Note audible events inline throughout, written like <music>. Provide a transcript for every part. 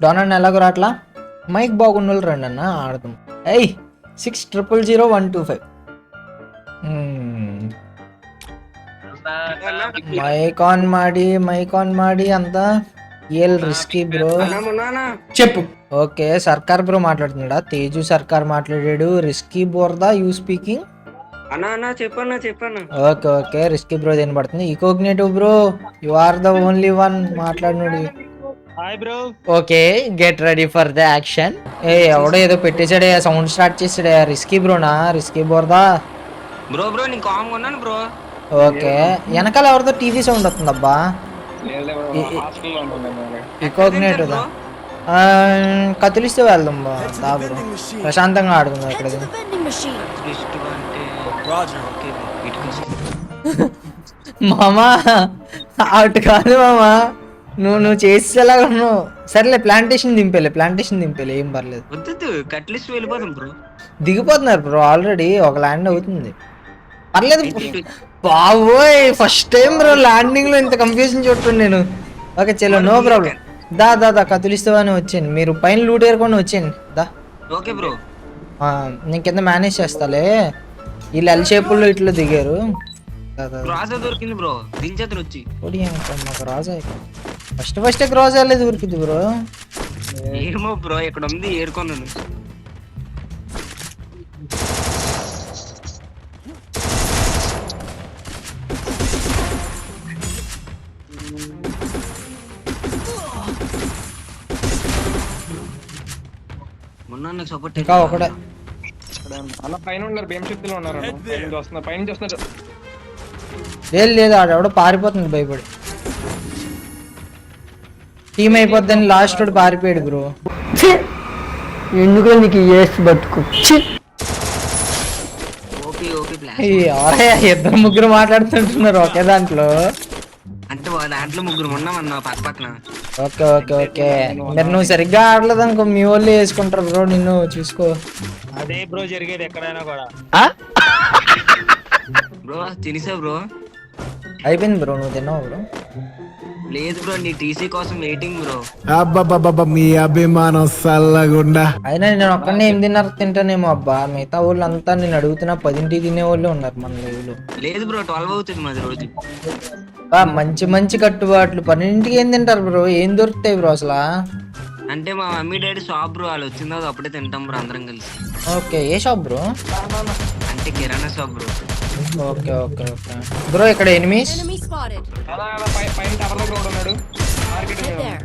Donor ఎలాగో రాట్లా mic బాగున్న వాళ్ళు రండి అన్న ఆడదాం ఎయ్ six triple zero one two five mike on ಮಾಡಿ మైక్ ఆన్ ಮಾಡಿ ಅಂತ ఏల్ రిస్కీ బ్రో చెప్పు ఓకే సర్కార్ బ్రో మాట్లాడుతున్నాడా తేజు సర్కార్ మాట్లాడాడు రిస్కీ బోర్దా యూ స్పీకింగ్ అన్నా అన్నా చెప్పన్నా చెప్పన్నా ఓకే ఓకే రిస్కీ బ్రో వినపడుతుంది ఇకోగ్నేటివ్ bro you are the only one మాట్లాడినోడు Hi bro okay get ready for the action ఏ ఎవడో ఏదో పెట్టేశాడే సౌండ్ స్టార్ట్ చేసాడే రిస్కీ బ్రోనా రిస్కీ బోర్దా? బ్రో బ్రో నేను కామ్ ఉన్నాను బ్రో ఓకే వెనకాల ఎవరితో టీవీ సౌండ్ వస్తుందబ్బా ఆ, కదిలిస్తే వెళ్దాం బా. దా బ్రో ప్రశాంతంగా ఆడుకుందాం ఇక్కడ <laughs> మామా అటు కాదు మామా. నువ్వు నువ్వు చేసేలాగా ఉన్నావు. సరేలే ప్లాంటేషన్ దింపేలే ప్లాంటేషన్ దింపేలే ఏం పర్లేదు. వద్దు వెళ్ళిపోతాం బ్రో దిగిపోతున్నారు బ్రో ఆల్రెడీ ఒక ల్యాండ్ అవుతుంది. పర్లేదు బాబోయ్ ఫస్ట్ టైం బ్రో ల్యాండింగ్లో ఇంత కన్ఫ్యూజన్ చూడటం నేను. ఓకే చలో నో ప్రాబ్లం దా దా దా కతులిస్తావని వచ్చాను. మీరు పైన లూట్ ఏరుకొని వచ్చాను. దా. ఓకే బ్రో నేను కింద మేనేజ్ చేస్తాలే. వీళ్ళు ఎల్ షేపుల్లో ఇట్లా దిగారు. క్రాస్ దొరికింది బ్రో దించేతను వచ్చి మాకు రాజా ఫస్ట్ ఫస్ట్ క్రాస్ అవ్వలేదు దొరికింది బ్రో. ఏమో బ్రో ఇక్కడ ఉంది ఏరుకున్నాను మొన్న సపోర్ట్ ఇంకా అన్న పైన ఉన్నారు భీమ శక్తిలో పైన చూస్తున్నారు లేదు లేదు ఆడెవడో పారిపోతుంది భయపడి. టీం అయిపోద్దని లాస్ట్ వాడు పారిపోయాడు బ్రో. ఎందుకు నీకు ఏస్ బతుకు? ఇద్దరు ముగ్గురు మాట్లాడుతుంటున్నారు ఒకే దాంట్లో. అంటే వా- దాంట్లో ముగ్గురు ఉన్నామన్న పక్క పక్కన. Okay okay okay. మరి నువ్వు సరిగ్గా ఆడలేదు అనుకో మీ వాళ్ళు వేసుకుంటారు బ్రో నిన్ను చూసుకో. అదే బ్రో జరిగేది ఎక్కడైనా కూడా. బ్రో తినేసా బ్రో? అయిపోయింది బ్రో నువ్వు తిన్నావు బ్రో? లేదు బ్రో నీ టీసీ కోసం వెయిటింగ్ బ్రో అబ్బబ్బబ్బబ్బ మీ అభిమానం సల్లగుండా. అయినా నేను ఒక్కనే ఏం తిన్నారు తింటానేమో అబ్బా. మిగతా వాళ్ళు అంతా నేను అడుగుతున్నా పదింటికి తినే వాళ్ళు ఉన్నారు మన లైవ్లో లేదు బ్రో ట్వెల్వ్ అవుతుంది మాది రోజు. మంచి మంచి కట్టుబాట్లు. పన్నెండింటికి ఏం తింటారు బ్రో ఏం దొరుకుతాయి బ్రో అసలు? అంటే మా మమ్మీ డాడీ షాప్ బ్రో వాళ్ళు తర్వాత అప్పుడే తింటాం బ్రో అందరం కలిసి. ఓకే ఏ షాప్ బ్రో అంటే kirana shop bro okay okay okay. Bro ఇక్కడ ఎనిమిస్. అలా అలా పై- పైన టవర్ దగ్గర ఒకడు ఉన్నాడు. మార్కెట్.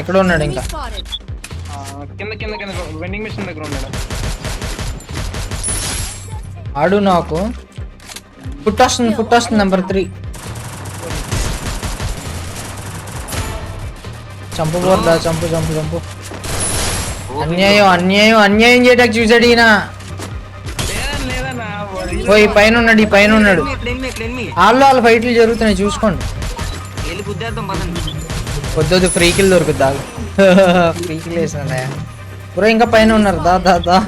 ఇక్కడ ఉన్నాడు ఇంకా. కింద కింద కింద వెండింగ్ మిషన్ దగ్గర ఉన్నాడు. ఆడు నాకు. ఫుట్ వస్తుంది ఫుట్ వస్తుంది నెంబర్ త్రీ చంపు పోద్దా చంపు చంపు చంపు. అన్యాయం అన్యాయం అన్యాయం చేయడానికి చూసాడు ఈయన. ఓ ఈ పైన ఉన్నాడు ఈ పైన ఉన్నాడు. వాళ్ళు వాళ్ళ ఫైట్లు జరుగుతున్నాయి చూసుకోండి. వద్దొద్దు ఫ్రీ కిల్ దొరుకుద్దా ఫ్రీ కిల్ వేసినా బ్రో ఇంకా పైన ఉన్నారు. దా దా దా.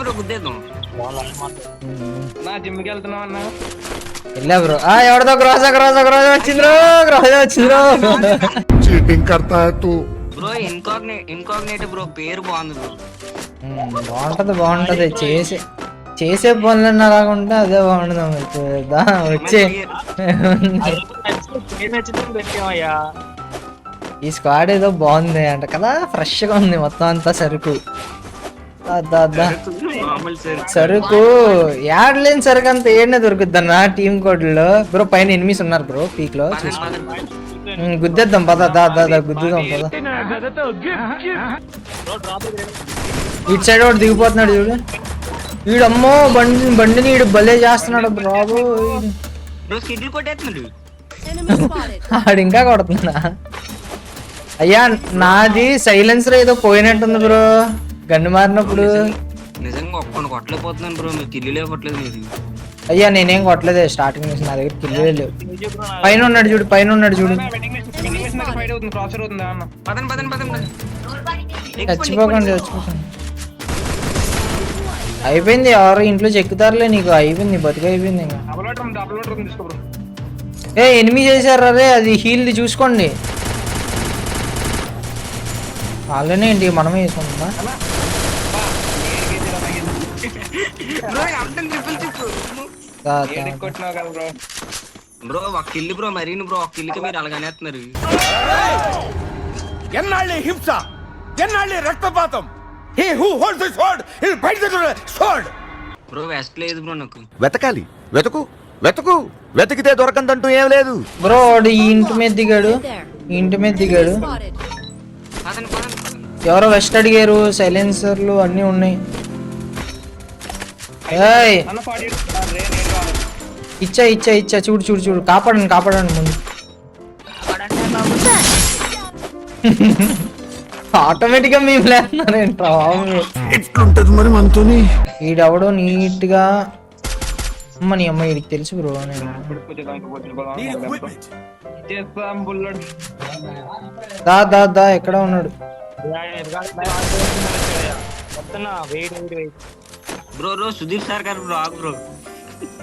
బ్రో గుద్దేద్దాం. నా జిమ్కి వెళ్తున్నావు అన్న? వెళ్ళా బ్రో. ఆ ఎవరిదో వచ్చింది వచ్చింది చీటింగ్ కర్తా తూ. బ్రో ఇన్కాగ్నే ఇన్కాగ్నేట్ బ్రో పేరు బాగుంది బ్రో. ఉమ్, బాగుంటది బాగుంటది. చేసే. చేసే పనులు అలాగా ఉంటే అదే బాగుంటుంది అమ్మ. దా, వచ్చే. ఈ స్క్వాడ్ ఏదో బాగుంది అంట కదా ఫ్రెష్గా ఉంది మొత్తం అంతా సరుకు. దా, దా, దా. మామూలు సార్ సరుకు యాడ్లేని సరుకు అంత ఏడనే దొరుకుద్ది అన్న టీమ్ కోడ్లో. బ్రో పైన ఎనిమిస్ ఉన్నారు బ్రో పీక్లో గుద్దేద్దాం పద దా దా దా గుద్దుదాం పద. ఇటు సైడ్ ఒకటి దిగిపోతున్నాడు చూడు. వీడు అమ్మో బండి బండిని వీడు భలే చేస్తున్నాడు బాబు. ఆడు ఇంకా కొడుతున్నా అయ్యా నాది సైలెన్సర్ ఏదో పోయినట్టుంది బ్రో. గన్ను మారినప్పుడు. నిజంగా కొట్టలేకపోతున్నాను బ్రో అయ్యా నేనేం కొట్టలేదే స్టార్టింగ్ నుంచి నా దగ్గర కిల్లే లేవు పైన ఉన్నాడు చూడు. పైన ఉన్నాడు చూడు వెండింగ్ మిషన్ అయిపోయింది ఎవరు ఇంట్లో చెక్కుతారులే నీకు. అయిపోయింది బతుకు అయిపోయింది ఏ ఎనిమిది చేశారు రే? అది హీల్ది చూసుకోండి. వాళ్ళనే ఏంటి మనమే వేసుకుంటున్నా బ్రో ఒక కిల్లు బ్రో మరీను బ్రో ఒక కిల్లుకి మీరు అలాగనేస్తున్నారు ఎన్నాళ్ళి హింస? ఎన్నాళ్ళి రక్తపాతం? He who holds the sword will fight the sword bro vest లేదు బ్రో నాకు. వెతకాలి. వెతుకు. వెతుకు. వెతికితే దొరకందంటూ ఏం లేదు. బ్రో ఈ ఇంటి మీద దిగాడు. ఇంటి మీద దిగాడు. ఎవరో వెస్ట్ అడిగారు. సైలెన్సర్లు అన్నీ ఉన్నాయి. ఏయ్! ఇచ్చా ఇచ్చా ఇచ్చా. చూడు చూడు చూడు. కాపాడండి కాపాడండి ముందు. <laughs> ఆటోమేటిక్గా మేము లేస్తున్నారేంట్రా బాబు? ఎట్లుంటది మరి మనతోని? ఈడెవడో నీట్గా అమ్మ నీ అమ్మ వీడికి తెలుసు బ్రో నేను. దా దా దా ఎక్కడ ఉన్నాడు? బ్రో బ్రో సుధీర్ సార్ గారు బ్రో ఆగు బ్రో.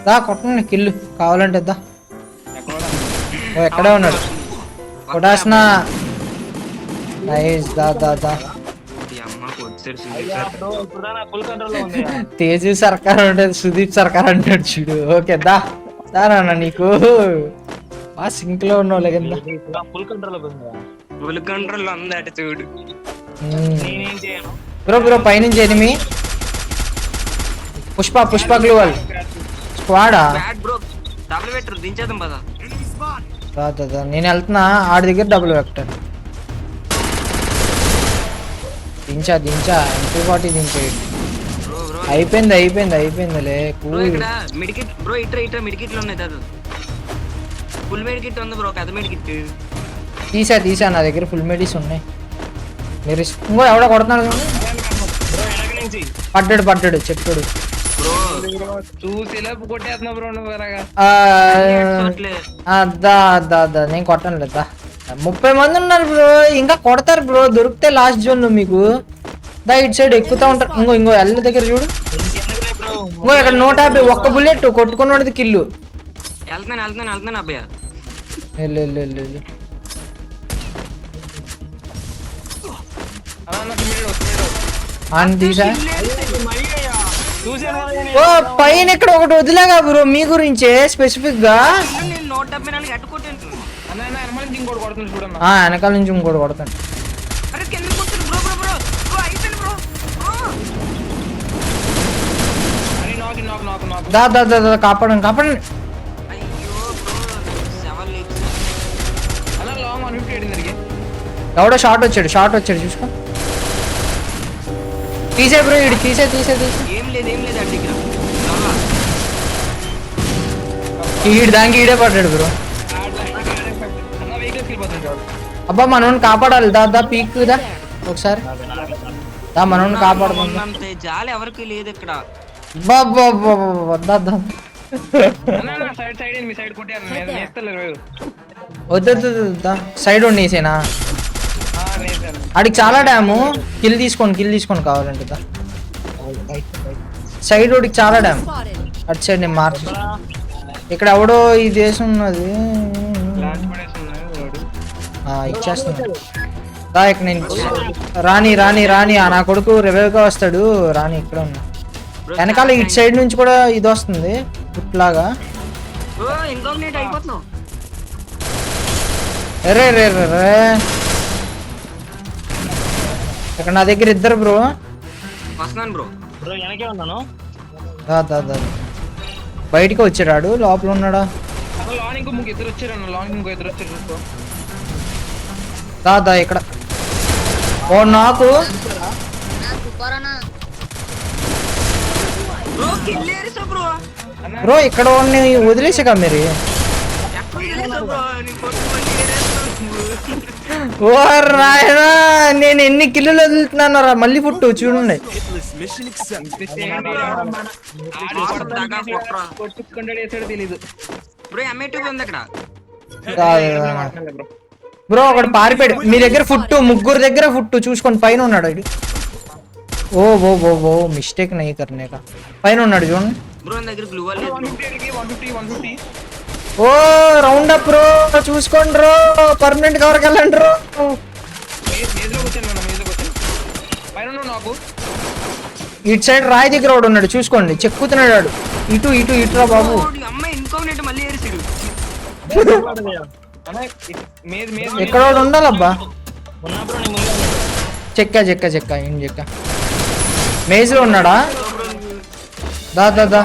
దా కొట్టండి కిల్లు కావాలంటే దా. ఎక్కడే ఉన్నాడు? కొట్టాసిన నైస్ దా దా దా. <laughs> తేజు సర్కార్ ఉంటుంది సుదీప్ సర్కార్ అంటాడు చూడు. ఓకే దా దా నాన్న నీకు. బా సింక్లో ఉన్నావు కదా. ఫుల్ కంట్రోల్ ఉంది అటు చూడు. బ్రో బ్రో పైనుంచి enemy. Pushpa Pushpa gloo wall. స్క్వాడా? Bad bro double పెట్టరు దించేద్దాం పదా. దా దా, దా. నేను వెళ్తున్నా ఆడి దగ్గర డబుల్ వెక్టర్ దించా దించా ఎంపీ ఫార్టీ దించేయండి అయిపోయింది అయిపోయింది అయిపోయిందిలే బ్రో కూల్. ఇక్కడ మెడికిట్ బ్రో ఇట్రా ఇట్రా మెడికిట్లు ఉన్నాయి దాదా. ఫుల్ మెడికిట్ ఉంది బ్రో కథ మెడికిట్. తీసా తీసా నా దగ్గర ఫుల్ మెడీస్ ఉన్నాయి. మీరు ఇస్- ఇంకో ఎవడో కొడుతున్నాడు చూడండి. పడ్డాడు పడ్డాడు చెట్టుడు బ్రో చూసి లేపు కొట్టేస్తున్నా బ్రో నువ్వు ఎలాగా? ఆ, చూడలే ఆ, దా దా దా నేను కొట్టాను లేదా ముప్పై మంది ఉన్నారు బ్రో. ఇంకా కొడతారు బ్రో. దొరికితే లాస్ట్ జోన్లో మీకు. దా ఇటు సైడ్ ఎక్కుతా ఉంటారు. ఇంకో ఇంకో ఎల్ల దగ్గర చూడు. ఇంకో ఇక్కడ నూట యాభై ఒక్క బుల్లెట్ కొట్టుకున్నది కిల్లు పైన ఇక్కడ ఒకటి వదిలేగా బ్రో. మీ గురించే స్పెసిఫిక్గా. నూట డెబ్బై కొడుతుంది చూడన్న ఆ వెనకాల నుంచి ఇంకోటి కొడతాను. అరే కింద బ్రో బ్రో బ్రో. బ్రో అయిపోయింది బ్రో. అని నాకు నాకు నాకు నాకు దా దా దా దా, కాపాడండి కాపాడండి. ఎవడో షార్ట్ వచ్చాడు షార్ట్ వచ్చాడు చూసుకో. తీసే బ్రో ఇడు తీసే తీసే తీసే ఏం లేదు ఏం లేదు అడ్డికి చాలా ఈడు దానికి ఈడే పడ్డాడు బ్రో. అబ్బా మనోని కాపాడాలి. దా దా పీక్ దా. ఒకసారి. దా మనోని కాపాడుకుందా జాలి ఎవరికి లేదు ఇక్కడ. సైడ్ వద్దు ఉండేసేనా నేసాను ఆడికి చాలా డ్యాము కిల్ తీసుకోండి కిల్ తీసుకొని కావాలంటే సైడ్ వాడికి చాలా డ్యామ్. అటు సైడ్ నేను మార్చి. ఇక్కడ ఎవడో ఈ దేశం ఉన్నది. ఇచ్చేస్తున్నాను దా ఇక్కడ నేను రాని రాని రాని ఆ నా కొడుకు రివైవ్గా వస్తాడు. రాని ఇక్కడ ఉన్నా. వెనకాల ఇటు సైడ్ నుంచి కూడా ఇది వస్తుంది. ఇట్లాగా. రే రే రే రే. ఇక్కడ నా దగ్గర ఇద్దరు బ్రో. వస్తున్నాను బ్రో. దా దా దా. బయటికి వచ్చాడు లోపల ఉన్నాడా? ఇంకో ముగ్గు ఇద్దరు వచ్చారు ఇంకో ఇద్దరు వచ్చారు చూసుకో దా దా ఇక్కడ. ఓ నాకు. బ్రో ఇక్కడ వాడిని వదిలేసాక మీరు. ఓ రాయనా నేను ఎన్ని కిల్లులు వదులుతున్నాను రా మళ్ళీ పుట్టు చూడండి. తెలీదు. బ్రో అక్కడ. బ్రో ఒకటి పారిపోయాడు. మీ దగ్గర ఫుట్టు ముగ్గురు దగ్గర ఫుట్టు చూసుకోండి పైన ఉన్నాడు ఇది. ఓ ఓ ఓ ఓ మిస్టేక్ నయ్యి కర్నేక పైన ఉన్నాడు చూడండి. ఓ రౌండ్ అప్ రో చూసుకోండి రో పర్మనెంట్ కవర్కి వెళ్ళండి రో ఇటు సైడ్ రాయి దగ్గర ఒకడు ఉన్నాడు చూసుకోండి. చెక్కుతున్నాడు వాడు. ఇటు ఇటు ఇటు రా బాబు. <laughs> మేజ్ మేజ్ ఎక్కడ ఉండాలబ్బా? చెక్క చెక్క చెక్క ఏం చెక్క? మేజ్లో ఉన్నాడా? దా దా దా.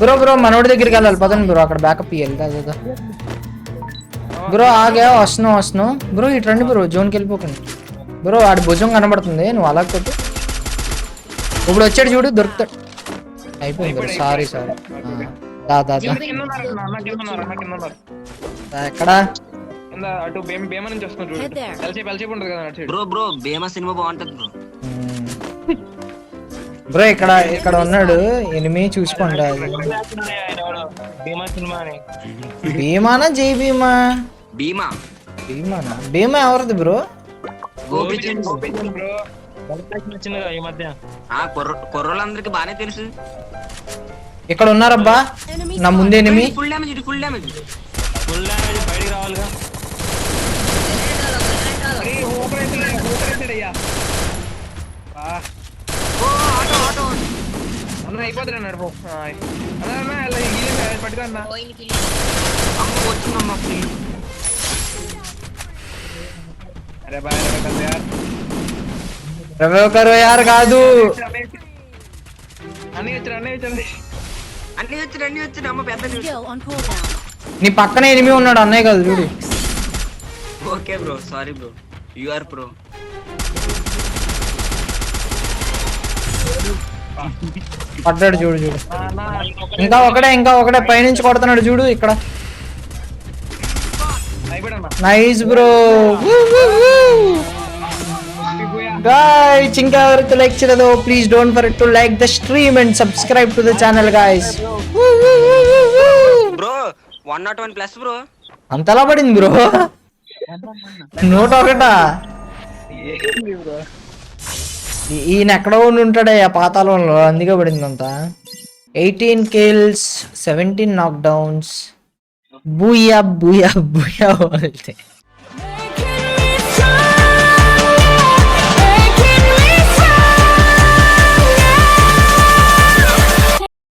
బ్రో బ్రో మనోడి దగ్గరికి వెళ్ళాలి. పదండి బ్రో అక్కడ బ్యాకప్ ఇవ్వాలి దా దా దా. బ్రో ఆగా వస్తున్నావు వస్తున్నావు బ్రో ఇటు రండి బ్రో జోన్కి వెళ్ళిపోకండి. బ్రో ఆడి భుజం కనబడుతుంది. నువ్వు అలా కొట్టు. ఇప్పుడు వచ్చాడు చూడు దొరుకుతాడు. అయిపోయింది సారీ సారీ దా దా దా. ఎక్కడా? అటు భీమ భీమ నుంచి చూడు. ఎల్సేపు ఎల్సేపు ఉంటుంది కదా అటు బ్రో బ్రో భీమా సినిమా బాగుంటది బ్రో. బ్రో ఇక్కడ ఇక్కడ ఉన్నాడు. ఎనిమి చూసుకోండి. భీమానా జై భీమా? భీమా. భీమానా? భీమా ఎవరిది బ్రో? గోపిచంద్. బ్రో. ఆ కుర్ర కుర్రోళ్ళందరికి బానే తెలుసు. ఇక్కడ ఉన్నారబ్బా. Enemy నా ముందే enemy. Full damage full damage ఆ, ఓ ఆటో ఆటో. అన్న అయిపోతుంది అన్న అన్న ఇలా హీలింగ్ పట్టుకో అన్న. అమ్మ వచ్చిందమ్మ free. అరే బాయ్ రవి ఒకరు యారు కాదు. అన్నీ వచ్చారు అన్నీ వచ్చారు అన్ని వచ్చి అన్ని వచ్చి అమ్మ పెద్ద నీ పక్కన ఎనిమి ఉన్నాడు అన్నయ్య కాదు చూడు. Okay bro sorry bro. You are pro పడ్డాడు చూడు చూడు. ఇంకా ఒకడే ఇంకా ఒకడే పైనుంచి కొడుతున్నాడు చూడు ఇక్కడ. నైస్ బ్రో guys ఇంకా ఎవరైతే లైక్ చేయలేదో please don't forget to like the stream and subscribe to the channel guys bro one not one plus bro అంతలా పడింది బ్రో నూట ఒకటా ఈయన ఎక్కడో ఉండి ఉంటాడే ఆ పాతాళంలో అందుకే పడింది అంత eighteen kills seventeen knockdowns booyah booyah booyah వెళ్తే